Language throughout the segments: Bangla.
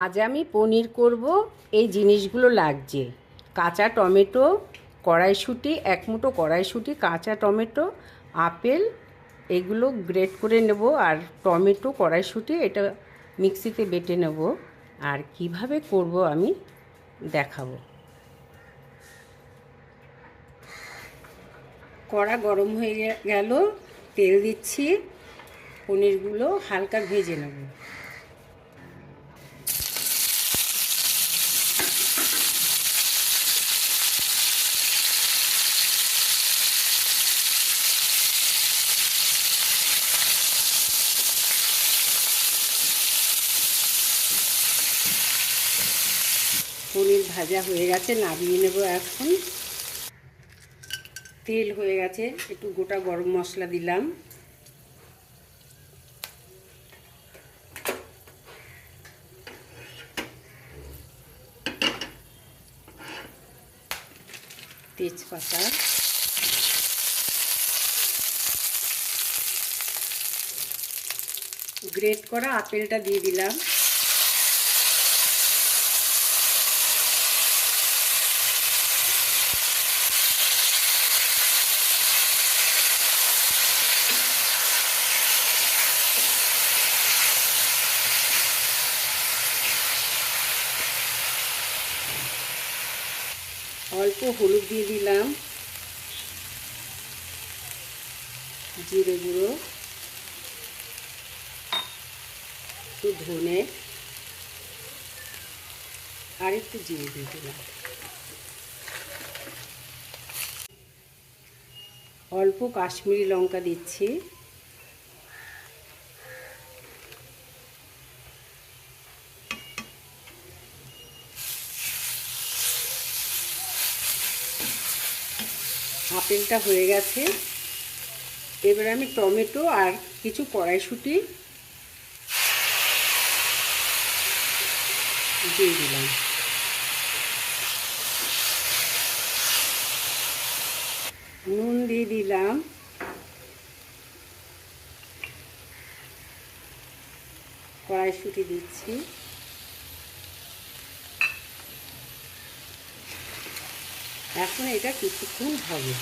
আজ আমি পনির করব, এই জিনিসগুলো লাগছে। কাঁচা টমেটো, কড়াইশুঁটি, এক মুঠো কড়াইশুঁটি, কাঁচা টমেটো, আপেল, এগুলো গ্রেট করে নেব আর টমেটো, কড়াইশুঁটি এটা মিক্সিতে বেটে নেব। আর কীভাবে করব আমি দেখাবো। কড়া গরম হয়ে গেল, তেল দিচ্ছি, পনিরগুলো হালকা ভেজে নেব। পনির ভাজা হয়ে গেছে, নামিয়ে নেব এখন। তেল হয়ে গেছে, একটু গোটা গরম মশলা দিলাম। তেজপাতা। গ্রেট করা আপেলটা দিয়ে দিলাম। অল্প হলুদ দিয়ে দিলাম। জিরে গুঁড়ো। একটু ধনে। আর একটু জিরে দিয়ে দিলাম। অল্প কাশ্মীরি লঙ্কা দিচ্ছি। আপেলটা হয়ে গেছে। এবার আমি টমেটো আর কিছু কড়াইশুঁটি দিয়ে দিলাম। নুন দিয়ে দিলাম। কড়াইশুঁটি দিচ্ছি। এখন এটা কিছুক্ষণ হবে।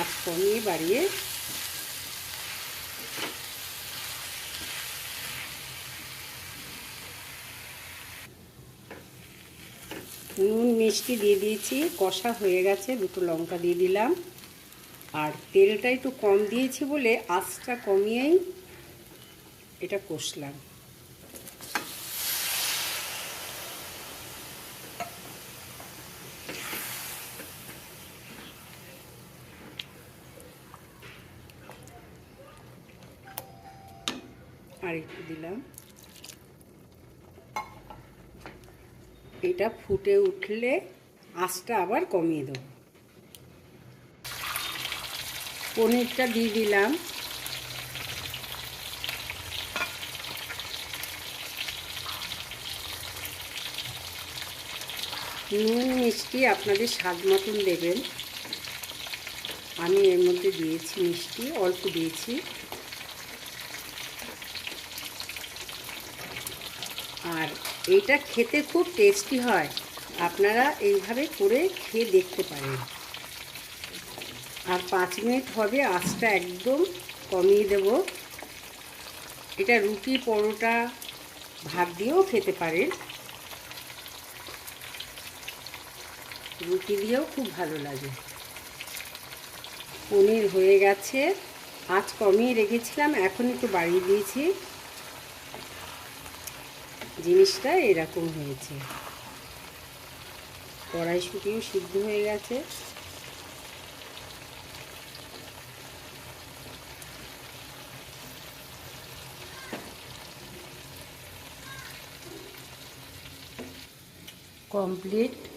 আঁচ কমিয়ে বাড়িয়ে নুন, মিষ্টি দিয়ে দিয়েছি, কষা হয়ে গেছে, দুটো লঙ্কা দিয়ে দিলাম। আর তেলটা একটু কম দিয়েছি বলে আঁচটা কমিয়েই এটা কষলাম। আর একটু দিলাম। এটা ফুটে উঠলে আঁচটা আবার কমিয়ে দেবো। পনিরটা দিয়ে দিলাম। নুন, মিষ্টি আপনাদের স্বাদ মতন দেবেন। আমি এর মধ্যে দিয়েছি মিষ্টি, অল্প দিয়েছি। আর এইটা খেতে খুব টেস্টি হয়। আপনারা এইভাবে করে খেয়ে দেখতে পারেন। আর পাঁচ মিনিট হবে আঁচটা একদম কমিয়ে দেব। এটা রুটি পরোটা ভাত দিয়েও খেতে পারেন। রুটি দিয়েও খুব ভালো লাগে। পনির হয়ে গেছে। আঁচ কমিয়ে রেখেছিলাম, এখন একটু বাড়িয়ে দিয়েছি। জিনিসটা এরকম হয়েছে। কড়াইশুটিও সিদ্ধ হয়ে গেছে। কমপ্লিট।